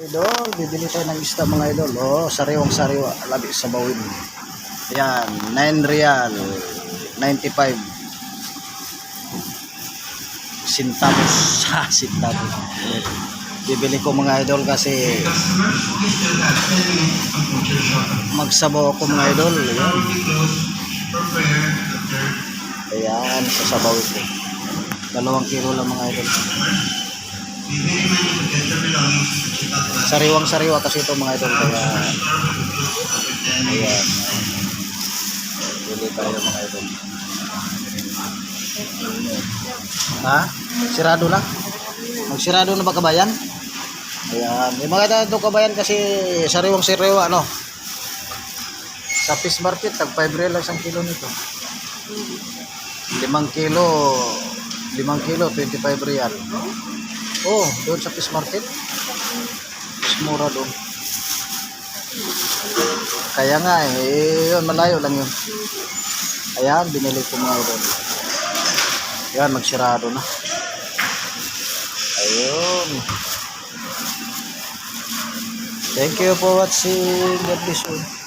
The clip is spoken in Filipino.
Idol, bibili tayo ng isda mga idol. Oh, sariwang sariwa, labi sa bawin. Yan, 9 real, 95 centavos. Ha, centavos. Bibili ko mga idol kasi magsabaw ako mga idol. Ayan. Ayan, sasabaw ko. Dalawang kilo lang mga idol. Sariwang sariwa kasi ito mga idol. Kaya, ayan. Bili tayo mga idol. Ha? Sirado na? Magsirado na ba kabayan? Ayan. Yung mga ito kabayan kasi sariwang sariwa, ano? Sa fish market, tag 5 real isang kilo nito. Limang kilo, limang kilo, 25 real. Oh, doon sa fish market. Mura doon. Kaya nga eh, yun, malayo lang yun. Ayan, binili ko mga doon. Yan, magsirado na. Ayun. Thank you for watching. God bless you.